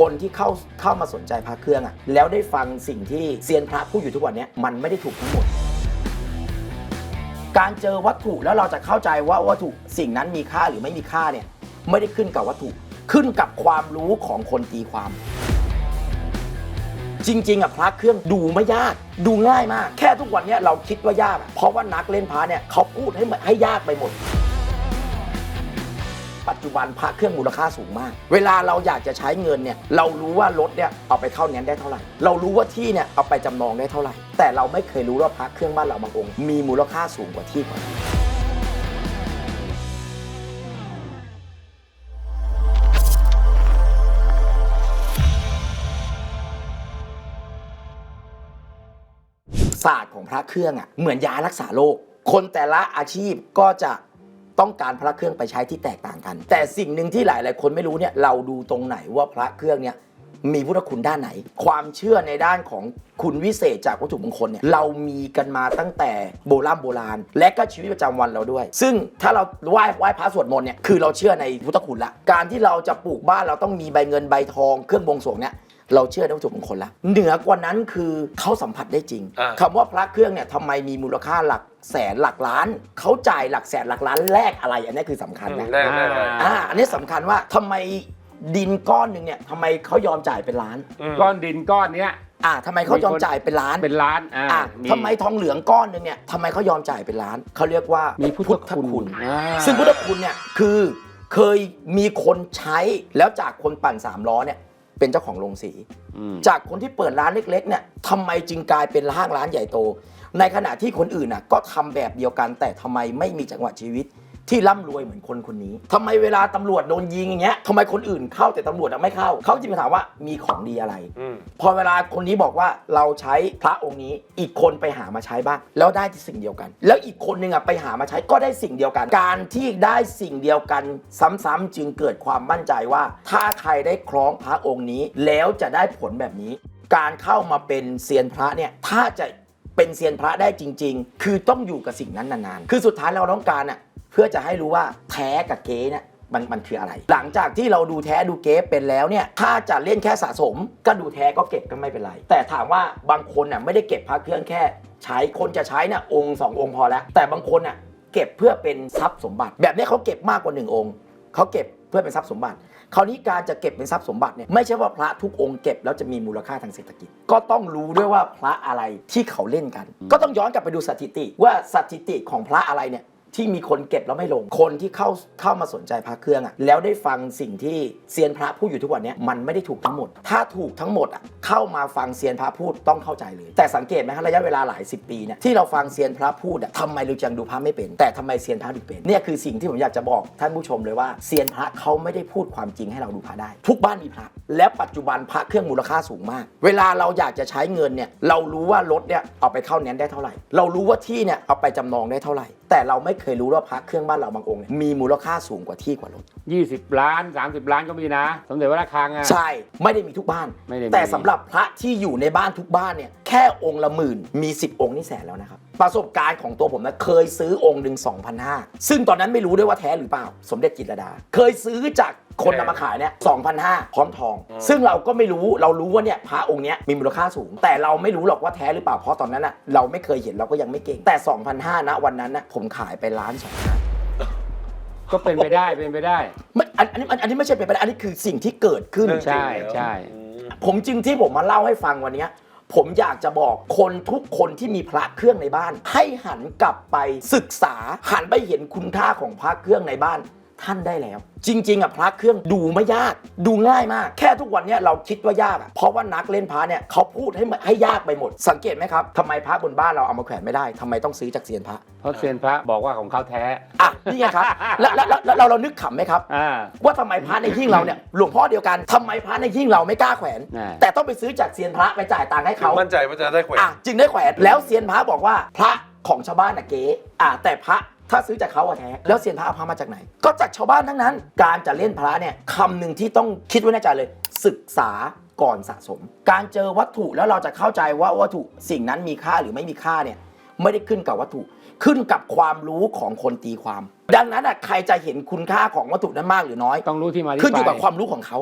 คนที่เข้าเข้ามาสนใจพระเครื่องอะแล้วได้ฟังสิ่งที่เซียนพระพูดอยู่ทุกวันเนี้ยมันไม่ได้ถูกทั้งหมด การเจอวัตถุแล้วเราจะเข้าใจว่าวัตถุสิ่งนั้นมีค่าหรือไม่มีค่าเนี่ยไม่ได้ขึ้นกับวัตถุขึ้นกับความรู้ของคนตีความ จริงๆอะพระเครื่องดูไม่ยาก ดูง่ายมาก แค่ทุกวันเนี้ยเราคิดว่ายากอะเพราะว่านักเล่นพระเนี่ยเขาพูดให้มันให้ยากไปหมด ปัจจุบันพระเครื่องมูลค่าสูงมาก เวลาเราอยากจะใช้เงินเนี่ยเรารู้ว่ารถเนี่ยเอาไปเข้าเน้นได้เท่าไหร่ เรารู้ว่าที่เนี่ยเอาไปจำนองได้เท่าไหร่ แต่เราไม่เคยรู้ว่าพระเครื่องบ้านเราบางองค์ มีมูลค่าสูงกว่าที่กว่านั้นศาสตร์ของพระเครื่องอะเหมือนยารักษาโรคคนแต่ละอาชีพก็จะ ต้องการพระเครื่องไปใช้ที่แตกต่างกัน แต่สิ่งหนึ่งที่หลาย ๆ คนไม่รู้เนี่ยเราดูตรงไหนว่าพระเครื่องเนี่ยมีพุทธคุณด้านไหน ความเชื่อในด้านของคุณวิเศษจากวัตถุมงคลเนี่ยเรามีกันมาตั้งแต่โบราณโบราณ และก็ชีวิตประจำวันเราด้วย ซึ่งถ้าเราไหว้ไหว้พระสวดมนต์เนี่ยคือเราเชื่อในพุทธคุณละ การที่เราจะปลูกบ้านเราต้องมีใบเงินใบทองเครื่องบวงสรวงเนี่ย เราเชื่อในวัตถุมงคลละเหนือกว่านั้นคือเขาสัมผัสได้จริง อ่าคำว่าพระเครื่องเนี่ยทำไมมีมูลค่าหลักแสนหลักล้าน เขาจ่ายหลักแสนหลักล้านแลกอะไร อันนี้คือสำคัญนะแน่แน่แน่อ่าอันนี้สำคัญว่าทำไมดินก้อนหนึ่งเนี่ยทำไมเขายอมจ่ายเป็นล้านอืมก้อนดินก้อนเนี้ยอ่าทำไมเขายอมจ่ายเป็นล้านเป็นล้านอ่าอ่าทำไมทองเหลืองก้อนหนึ่งเนี่ยทำไมเขายอมจ่ายเป็นล้านเขาเรียกว่ามีพุทธคุณอ่าซึ่งพุทธคุณเนี่ยคือเคยมีคนใช้แล้วจากคนปั่นสามล้อเนี่ย เป็นเจ้าของโรงสีอืมจากคนที่เปิดร้านเล็กๆเนี่ยทำไมจึงกลายเป็นห้างร้านใหญ่โต ในขณะที่คนอื่นน่ะก็ทำแบบเดียวกันแต่ทำไมไม่มีจังหวะชีวิต ที่ร่ำรวยเหมือนคนคนนี้ทำไมเวลาตำรวจโดนยิงอย่างเงี้ยทำไมคนอื่นเข้าแต่ตำรวจอะไม่เข้า เขาจึงมาถามว่ามีของดีอะไร อืม พอเวลาคนนี้บอกว่าเราใช้พระองค์นี้อีกคนไปหามาใช้บ้าง แล้วได้สิ่งเดียวกัน แล้วอีกคนนึงอะไปหามาใช้ก็ได้สิ่งเดียวกัน การที่ได้สิ่งเดียวกันซ้ำๆจึงเกิดความมั่นใจว่า ถ้าใครได้คล้องพระองค์นี้ แล้วจะได้ผลแบบนี้ การเข้ามาเป็นเซียนพระเนี่ยถ้าจะเป็นเซียนพระได้จริง ๆ คือต้องอยู่กับสิ่งนั้นนานๆ คือสุดท้ายเราต้องการอะ เพื่อจะให้รู้ว่าแท้กับเก๊เนี่ยมันมันคืออะไร หลังจากที่เราดูแท้ดูเก๊เป็นแล้วเนี่ย ถ้าจะเล่นแค่สะสม ก็ดูแท้ก็เก็บก็ไม่เป็นไร แต่ถามว่าบางคนน่ะไม่ได้เก็บพระเครื่องแค่ ใช้คนจะใช้น่ะองค์สององค์พอแล้ว แต่บางคนน่ะเก็บเพื่อเป็นทรัพย์สมบัติ แบบนี้เขาเก็บมากกว่าหนึ่งองค์เขาเก็บเพื่อเป็นทรัพย์สมบัติ คราวนี้การจะเก็บเป็นทรัพย์สมบัติเนี่ยไม่ใช่ว่าพระทุกองค์เก็บแล้วจะมีมูลค่าทางเศรษฐกิจ ก็ต้องรู้ด้วยว่าพระอะไรที่เขาเล่นกัน ก็ต้องย้อนกลับไปดูสถิติว่าสถิติของพระอะไรเนี่ย ที่มีคนเก็บแล้วไม่ลง คนที่เข้าเข้ามาสนใจพระเครื่องอะแล้วได้ฟังสิ่งที่เซียนพระพูดอยู่ทุกวันเนี้ยมันไม่ได้ถูกทั้งหมด ถ้าถูกทั้งหมดอะเข้ามาฟังเซียนพระพูดต้องเข้าใจเลย แต่สังเกตไหมฮะระยะเวลาหลายสิบปีเนี่ยที่เราฟังเซียนพระพูดอะทำไมเราจังดูพระไม่เป็น แต่ทำไมเซียนพระดูเป็นเนี่ยคือสิ่งที่ผมอยากจะบอกท่านผู้ชมเลยว่าเซียนพระเขาไม่ได้พูดความจริงให้เราดูพระได้ ทุกบ้านมีพระ และปัจจุบันพระเครื่องมูลค่าสูงมาก เวลาเราอยากจะใช้เงินเนี่ยเรารู้ว่ารถเนี่ยเอาไปเข้าเน้นได้เท่าไหร่ เรารู้ว่าที่เนี่ยเอาไปจำนองได้เท่าไหร่ แต่เราไม่เคยรู้ว่าพระเครื่องบ้านเราบางองค์เนี่ยมีมูลค่าสูงกว่าที่กว่ารถ 20 ล้าน 30 ล้านก็มีนะ สมเด็จพระระฆังอะ ใช่ไม่ได้มีทุกบ้าน ไม่ได้มี แต่สำหรับพระที่อยู่ในบ้านทุกบ้านเนี่ยแค่องค์ละหมื่นมี 10 องค์นี่แสนแล้วนะครับประสบการณ์ของตัวผมนะเคยซื้อองค์หนึ่ง2,500ซึ่งตอนนั้นไม่รู้ด้วยว่าแท้หรือเปล่า สมเด็จจิตรลดา เคยซื้อจากคนนำมาขายเนี่ย2,500พร้อมทอง ซึ่งเราก็ไม่รู้เรารู้ว่าเนี่ยพระองค์เนี้ยมีมูลค่าสูง แต่เราไม่รู้หรอกว่าแท้หรือเปล่าเพราะตอนนั้นอะเราไม่เคยเห็นเราก็ยังไม่เก่งแต่2,500นะวันนั้นนะผมขายไปล้านสองก็เป็นไปได้เป็นไปได้ ไม่อันอันนี้อันนี้ไม่ใช่เป็นไปได้อันนี้คือสิ่งที่เกิดขึ้น ใช่ใช่อืมผมจึงที่ผมมาเล่าให้ฟังวันเนี้ย ผมอยากจะบอกคนทุกคนที่มีพระเครื่องในบ้าน ให้หันกลับไปศึกษาหันไปเห็นคุณค่าของพระเครื่องในบ้าน ท่านได้แล้ว จริง ๆอะพระเครื่องดูไม่ยาก ดูง่ายมาก แค่ทุกวันเนี้ยเราคิดว่ายากอะเพราะว่านักเล่นพระเนี่ยเขาพูดให้มันให้ยากไปหมด สังเกตไหมครับทำไมพระบนบ้านเราเอามาแขวนไม่ได้ทำไมต้องซื้อจากเซียนพระเพราะเซียนพระบอกว่าของเขาแท้ อะนี่ไงครับแล้วแล้วแล้วแล้วเราเรานึกขำไหมครับ อ่า ว่าทำไมพระในหิ้งเราเนี่ยหลวงพ่อเดียวกันทำไมพระในหิ้งเราไม่กล้าแขวน อ่า แต่ต้องไปซื้อจากเซียนพระไปจ่ายตังค์ให้คือเขา มั่นใจว่าจะได้แขวน อะจึงได้แขวนแล้วเซียนพระบอกว่าพระของชาวบ้านน่ะเก๋อะแต่พระ ถ้าซื้อจากเขาอะแท้ แล้วเซียนพระเอาพระมาจากไหน ก็จากชาวบ้านทั้งนั้น การจะเล่นพระเนี่ยคำหนึ่งที่ต้องคิดไว้ในใจเลย ศึกษาก่อนสะสม การเจอวัตถุแล้วเราจะเข้าใจว่าวัตถุสิ่งนั้นมีค่าหรือไม่มีค่าเนี่ยไม่ได้ขึ้นกับวัตถุ ขึ้นกับความรู้ของคนตีความ ดังนั้นอะใครจะเห็นคุณค่าของวัตถุนั้นมากหรือน้อย ต้องรู้ที่มาที่ขึ้นอยู่ไปกับความรู้ของเขา